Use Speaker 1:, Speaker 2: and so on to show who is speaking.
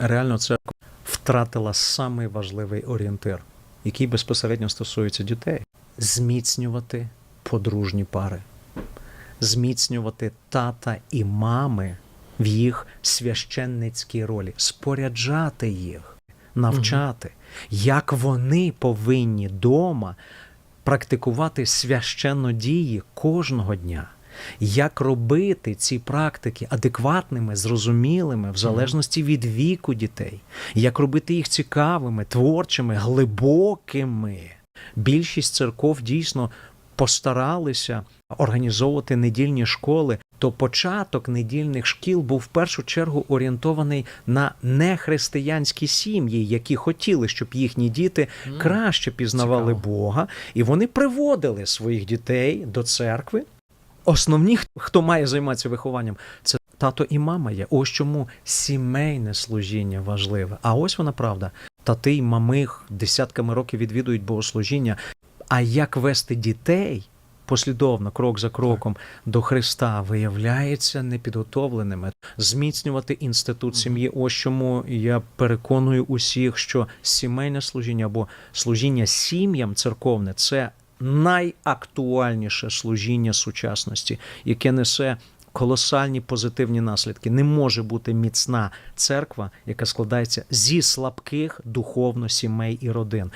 Speaker 1: реально церква втратила самий важливий орієнтир, який безпосередньо стосується дітей: зміцнювати подружні пари, зміцнювати тата і мами в їх священницькій ролі, споряджати їх, навчати, як вони повинні дома практикувати священнодії кожного дня. Як робити ці практики адекватними, зрозумілими в залежності від віку дітей, як робити їх цікавими, творчими, глибокими. Більшість церков дійсно постаралися організовувати недільні школи. То початок недільних шкіл був в першу чергу орієнтований на нехристиянські сім'ї, які хотіли, щоб їхні діти краще пізнавали
Speaker 2: Цікаво.
Speaker 1: Бога, і вони приводили своїх дітей до церкви. Основні, хто має займатися вихованням, це тато і мама є. Ось чому сімейне служіння важливе. А ось вона правда. Тати й мами десятками років відвідують богослужіння. А як вести дітей послідовно, крок за кроком до Христа, виявляється непідготовленими. Зміцнювати інститут сім'ї. Ось чому я переконую усіх, що сімейне служіння або служіння сім'ям церковне це найактуальніше служіння сучасності, яке несе колосальні позитивні наслідки. Не може бути міцна церква, яка складається зі слабких духовно сімей і родин.